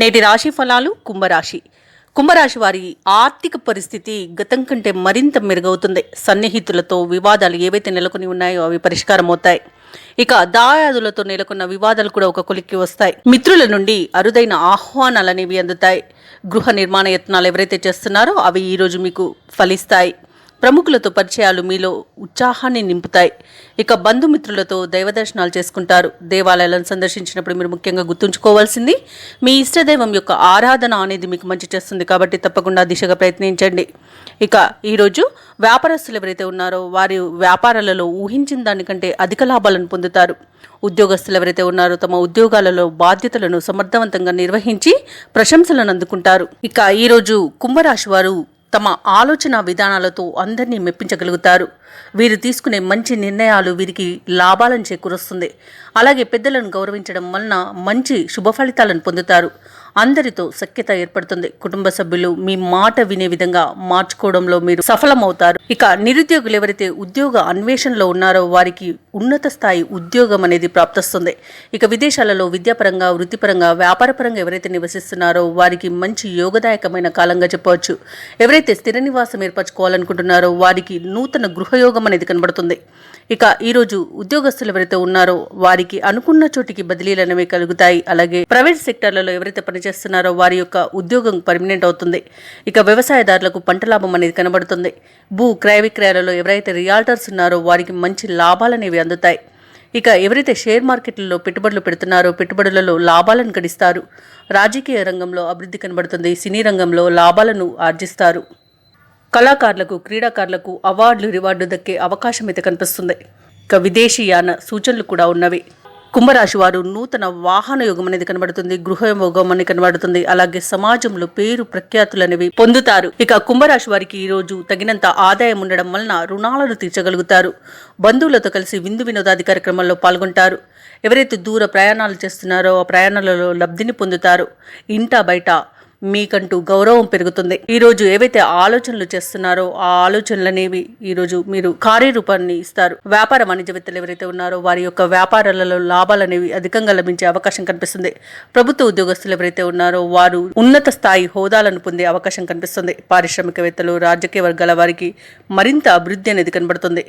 నేటి రాశి ఫలాలు కుంభరాశి. కుంభరాశి వారి ఆర్థిక పరిస్థితి గతం కంటే మరింత మెరుగవుతుంది. సన్నిహితులతో వివాదాలు ఏవైతే నెలకొని ఉన్నాయో అవి పరిష్కారం అవుతాయి ఇక దాయాదులతో నెలకొన్న వివాదాలు కూడా ఒక కొలిక్కి వస్తాయి. మిత్రుల నుండి అరుదైన ఆహ్వానాలు అనేవి అందుతాయి. గృహ నిర్మాణ యత్నాలు ఎవరైతే చేస్తున్నారో అవి ఈరోజు మీకు ఫలిస్తాయి. ప్రముఖులతో పరిచయాలు మీలో ఉత్సాహాన్ని నింపుతాయి. ఇక బంధుమిత్రులతో దైవదర్శనాలు చేసుకుంటారు. దేవాలయాలను సందర్శించినప్పుడు మీరు ముఖ్యంగా గుర్తుంచుకోవాల్సింది మీ ఇష్టదైవం యొక్క ఆరాధన అనేది మీకు మంచి చేస్తుంది కాబట్టి తప్పకుండా దిశగా ప్రయత్నించండి. ఇక ఈరోజు వ్యాపారస్తులు ఎవరైతే ఉన్నారో వారి వ్యాపారాలలో ఊహించిన దానికంటే అధిక లాభాలను పొందుతారు. ఉద్యోగస్తులు ఎవరైతే ఉన్నారో తమ ఉద్యోగాలలో బాధ్యతలను సమర్థవంతంగా నిర్వహించి ప్రశంసలను అందుకుంటారు. ఇక ఈరోజు కుంభరాశి వారు తమ ఆలోచన విధానాలతో అందరినీ మెప్పించగలుగుతారు. వీరు తీసుకునే మంచి నిర్ణయాలు వీరికి లాభాలను చేకూరుస్తుంది. అలాగే పెద్దలను గౌరవించడం వలన మంచి శుభ ఫలితాలను పొందుతారు. అందరితో సఖ్యత ఏర్పడుతుంది. కుటుంబ సభ్యులు మీ మాట వినే విధంగా మార్చుకోవడంలో మీరు సఫలమవుతారు. ఇక నిరుద్యోగులు ఎవరైతే ఉద్యోగ అన్వేషణలో ఉన్నారో వారికి ఉన్నత స్థాయి ఉద్యోగం అనేది ప్రాప్తిస్తుంది. ఇక విదేశాలలో విద్యాపరంగా వృత్తిపరంగా వ్యాపారపరంగా ఎవరైతే నివసిస్తున్నారో వారికి మంచి యోగదాయకమైన కాలంగా చెప్పవచ్చు. ఎవరైతే స్థిర నివాసం ఏర్పరచుకోవాలనుకుంటున్నారో వారికి నూతన గృహయోగం అనేది కనబడుతుంది. ఇక ఈరోజు ఉద్యోగస్తులు ఎవరైతే ఉన్నారో వారికి అనుకున్న చోటికి బదిలీలు అనేవి కలుగుతాయి. అలాగే ప్రైవేట్ సెక్టర్లలో ఎవరైతే చేస్తున్నారో వారి యొక్క ఉద్యోగం పర్మనెంట్ అవుతుంది. ఇక వ్యవసాయదారులకు పంట లాభం అనేది కనబడుతుంది. భూ క్రయ విక్రయాలలో ఎవరైతే రియాల్టర్స్ ఉన్నారో వారికి మంచి లాభాలు అనేవి అందుతాయి. ఇక ఎవరైతే షేర్ మార్కెట్లలో పెట్టుబడులు పెడుతున్నారో పెట్టుబడులలో లాభాలను గడిస్తారు రాజకీయ రంగంలో అభివృద్ధి కనబడుతుంది. సినీ రంగంలో లాభాలను ఆర్జిస్తారు. కళాకారులకు క్రీడాకారులకు అవార్డులు రివార్డు దక్కే అవకాశం అయితే కనిపిస్తుంది. ఇక విదేశీయాన సూచనలు కూడా ఉన్నవి. కుంభరాశి వారు నూతన వాహన యోగం అనేది కనబడుతుంది గృహ యోగం అనేది కనబడుతుంది. అలాగే సమాజంలో పేరు ప్రఖ్యాతులు అనేవి పొందుతారు. ఇక కుంభరాశి వారికి ఈ రోజు తగినంత ఆదాయం ఉండడం వలన రుణాలను తీర్చగలుగుతారు. బంధువులతో కలిసి విందు వినోదాది కార్యక్రమాల్లో పాల్గొంటారు. ఎవరైతే దూర ప్రయాణాలు చేస్తున్నారో ఆ ప్రయాణాలలో లబ్ధిని పొందుతారు. ఇంట బయట మీకంటూ గౌరవం పెరుగుతుంది. ఈరోజు ఏవైతే ఆలోచనలు చేస్తున్నారో ఆ ఆలోచనలనేవి ఈరోజు మీరు కార్యరూపాన్ని ఇస్తారు. వ్యాపార వాణిజ్యవేత్తలు ఎవరైతే ఉన్నారో వారి యొక్క వ్యాపారాలలో లాభాలు అనేవి అధికంగా లభించే అవకాశం కనిపిస్తుంది. ప్రభుత్వ ఉద్యోగస్తులు ఎవరైతే ఉన్నారో వారు ఉన్నత స్థాయి హోదాలను పొందే అవకాశం కనిపిస్తుంది. పారిశ్రామికవేత్తలు రాజకీయ వర్గాల వారికి మరింత అభివృద్ధి అనేది కనబడుతుంది.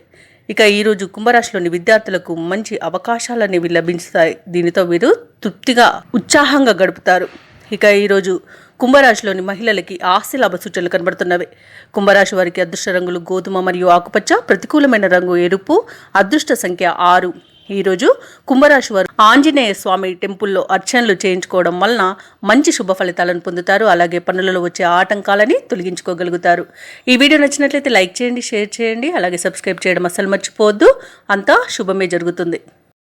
ఇక ఈరోజు కుంభరాశిలోని విద్యార్థులకు మంచి అవకాశాలు అనేవి లభిస్తాయి దీనితో మీరు తృప్తిగా ఉత్సాహంగా గడుపుతారు. ఇక ఈరోజు కుంభరాశిలోని మహిళలకి ఆస్తి లాభ సూచనలు కనబడుతున్నవి. కుంభరాశి వారికి అదృష్ట రంగులు గోధుమ మరియు ఆకుపచ్చ ప్రతికూలమైన రంగు ఎరుపు అదృష్ట సంఖ్య ఆరు. ఈరోజు కుంభరాశి వారు ఆంజనేయ స్వామి టెంపుల్లో అర్చనలు చేయించుకోవడం వలన మంచి శుభ ఫలితాలను పొందుతారు. అలాగే పనులలో వచ్చే ఆటంకాలని తొలగించుకోగలుగుతారు. ఈ వీడియో నచ్చినట్లయితే లైక్ చేయండి షేర్ చేయండి. అలాగే సబ్స్క్రైబ్ చేయడం అస్సలు మర్చిపోవద్దు. అంతా శుభమే జరుగుతుంది.